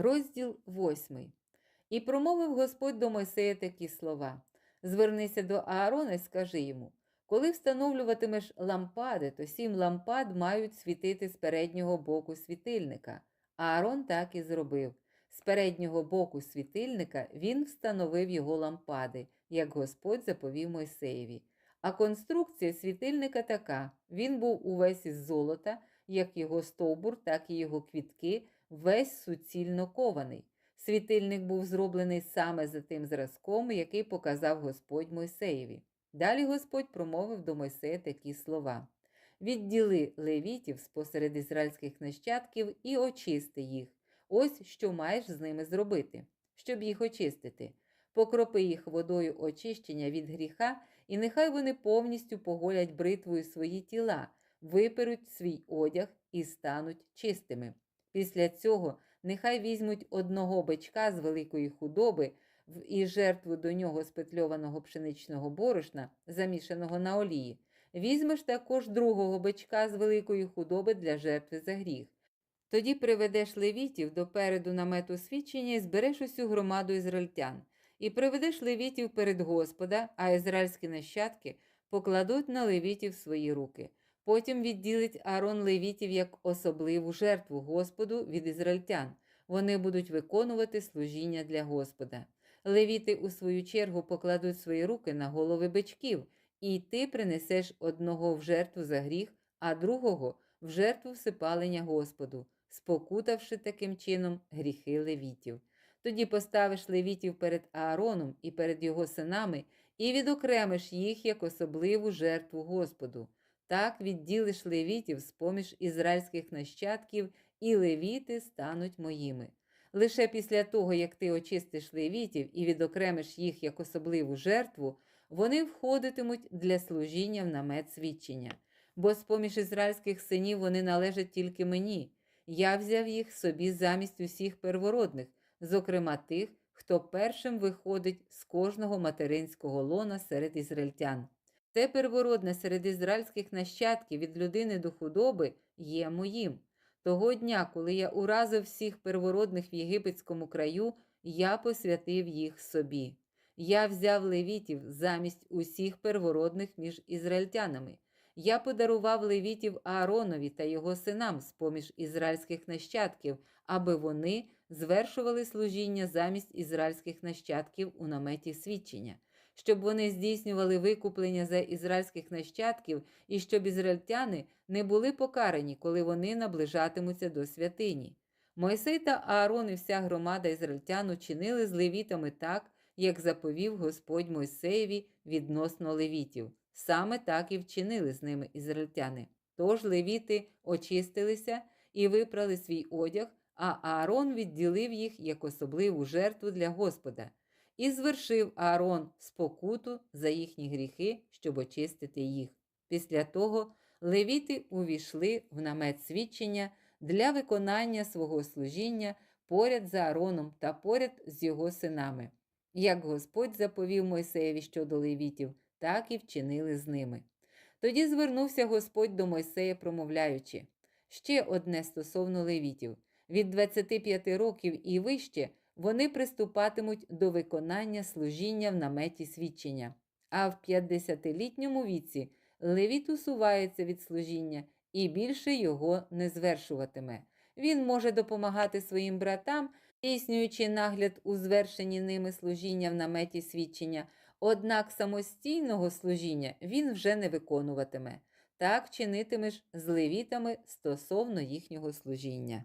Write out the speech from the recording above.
Розділ 8. І промовив Господь до Мойсея такі слова: Звернися до Аарона і скажи йому: коли встановлюватимеш лампади, то сім лампад мають світити з переднього боку світильника. Аарон так і зробив. З переднього боку світильника він встановив його лампади, як Господь заповів Мойсеєві. А конструкція світильника така: він був увесь із золота, як його стовбур, так і його квітки, весь суцільно кований. Світильник був зроблений саме за тим зразком, який показав Господь Мойсеєві. Далі Господь промовив до Мойсея такі слова: Відділи левітів спосеред ізраїльських нащадків і очисти їх. Ось що маєш з ними зробити, щоб їх очистити. Покропи їх водою очищення від гріха, і нехай вони повністю поголять бритвою свої тіла, виперуть свій одяг і стануть чистими. Після цього нехай візьмуть одного бичка з великої худоби і жертву до нього спетльованого пшеничного борошна, замішаного на олії. Візьмеш також другого бичка з великої худоби для жертви за гріх. Тоді приведеш левітів до переду намету свідчення і збереш усю громаду ізраїльтян, і приведеш левітів перед Господа, а ізраїльські нащадки покладуть на левітів свої руки. Потім відділить Аарон левітів як особливу жертву Господу від ізраїльтян. Вони будуть виконувати служіння для Господа. Левіти, у свою чергу, покладуть свої руки на голови бичків, і ти принесеш одного в жертву за гріх, а другого в жертву всипалення Господу, спокутавши таким чином гріхи левітів. Тоді поставиш левітів перед Аароном і перед його синами, і відокремиш їх як особливу жертву Господу. Так відділиш левітів з поміж ізраїльських нащадків, і левіти стануть моїми. Лише після того, як ти очистиш левітів і відокремиш їх як особливу жертву, вони входитимуть для служіння в намет свідчення. Бо з поміж ізраїльських синів вони належать тільки мені. Я взяв їх собі замість усіх первородних, зокрема тих, хто першим виходить з кожного материнського лона серед ізраїльтян. Те первородне серед ізраїльських нащадків від людини до худоби є моїм. Того дня, коли я уразив всіх первородних в єгипетському краю, я посвятив їх собі. Я взяв левітів замість усіх первородних між ізраїльтянами. Я подарував левітів Ааронові та його синам з поміж ізраїльських нащадків, аби вони звершували служіння замість ізраїльських нащадків у наметі свідчення, щоб вони здійснювали викуплення за ізраїльських нащадків і щоб ізраїльтяни не були покарані, коли вони наближатимуться до святині. Мойсей та Аарон і вся громада ізраїльтян учинили з левітами так, як заповів Господь Мойсеєві відносно левітів. Саме так і вчинили з ними ізраїльтяни. Тож левіти очистилися і випрали свій одяг, а Аарон відділив їх як особливу жертву для Господа, і звершив Аарон спокуту за їхні гріхи, щоб очистити їх. Після того левіти увійшли в намет свідчення для виконання свого служіння поряд за Аароном та поряд з його синами. Як Господь заповів Мойсеєві щодо левітів, так і вчинили з ними. Тоді звернувся Господь до Мойсея, промовляючи ще одне стосовно левітів від 25 років і вище вони приступатимуть до виконання служіння в наметі свідчення, а в 50-літньому віці левіт усувається від служіння і більше його не звершуватиме. Він може допомагати своїм братам, здійснюючи нагляд у звершенні ними служіння в наметі свідчення, однак самостійного служіння він вже не виконуватиме. Так чинитимеш з левітами стосовно їхнього служіння.